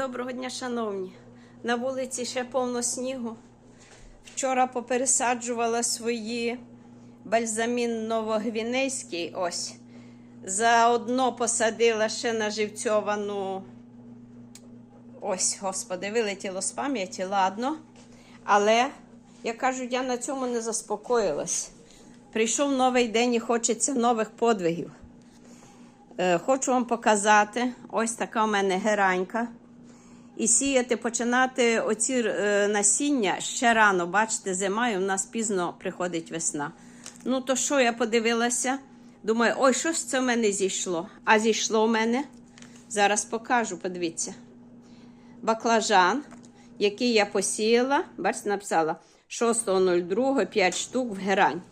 Доброго дня, шановні. На вулиці ще повно снігу. Вчора попересаджувала свої бальзамін новогвінейський. Ось. Заодно посадила ще наживцьовану. Ось, господи, вилетіло з пам'яті, ладно. Але, як кажуть, я на цьому не заспокоїлась. Прийшов новий день і хочеться нових подвигів. Е, Хочу вам показати, ось така у мене геранька. І сіяти, починати оці е, насіння ще рано. Бачите, зима і в нас пізно приходить весна. Ну, то що я подивилася? Думаю, ой, що це в мене зійшло? А зійшло в мене. Зараз покажу, подивіться. Баклажан, який я посіяла, бачите, написала 6.02, 5 штук в герань.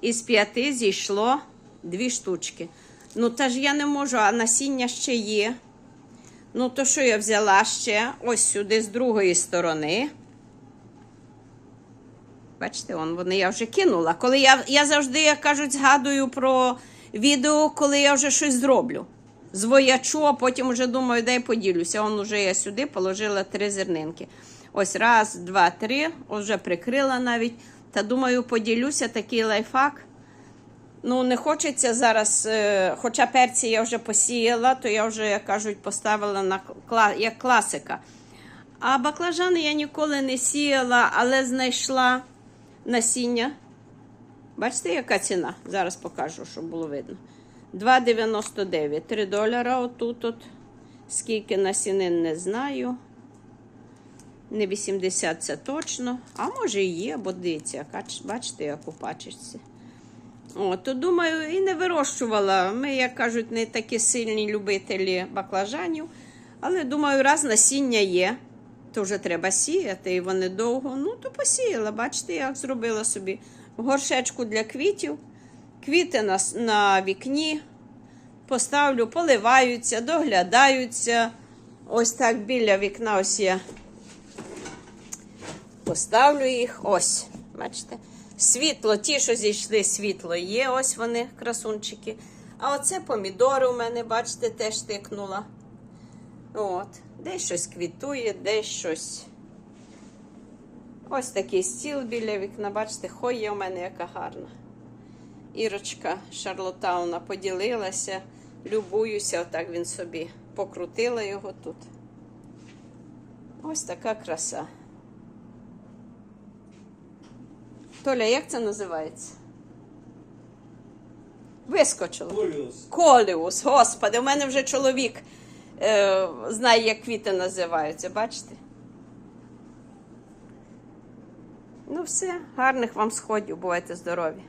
Із п'яти зійшло дві штучки. Ну, та ж я не можу, а насіння ще є. Ну, то що я взяла ще? Ось сюди з другої сторони. Бачите, он, вони я вже кинула. Коли я, я завжди, як кажуть, згадую про відео, коли я вже щось зроблю. Звоячу, а потім вже думаю, дай поділюся. Он уже я сюди положила три зернинки. Ось раз, два, три. Вже прикрила навіть. Та думаю, поділюся такий лайфхак. Ну, не хочеться зараз, е, хоча перці я вже посіяла, то я вже, як кажуть, поставила на як класика. А баклажани я ніколи не сіяла, але знайшла насіння. Бачите, яка ціна? Зараз покажу, щоб було видно. 2,99. 3 долара отут. От. Скільки насінин не знаю. Не 80 це точно. А може і є, бо дивіться, бачите, як у пачечці. О, то думаю, і не вирощувала. Ми, як кажуть, не такі сильні любителі баклажанів. Але думаю, раз насіння є, то вже треба сіяти, і вони довго. Ну, то посіяла. Бачите, як зробила собі горшечку для квітів. Квіти на, на вікні поставлю, поливаються, доглядаються. Ось так біля вікна ось я поставлю їх. Ось, бачите. Світло, ті, що зійшли, світло є, ось вони, красунчики. А оце помідори у мене, бачите, теж тикнула. От, десь щось квітує, десь щось. Ось такий стіл біля вікна, бачите, хоє у мене яка гарна. Ірочка Шарлотауна поділилася, любуюся, отак він собі покрутила його тут. Ось така краса. Толя, як це називається? Вискочило. Коліус. Коліус, господи, у мене вже чоловік е, знає, як квіти називаються, бачите? Ну, все, гарних вам сходів, бувайте здорові.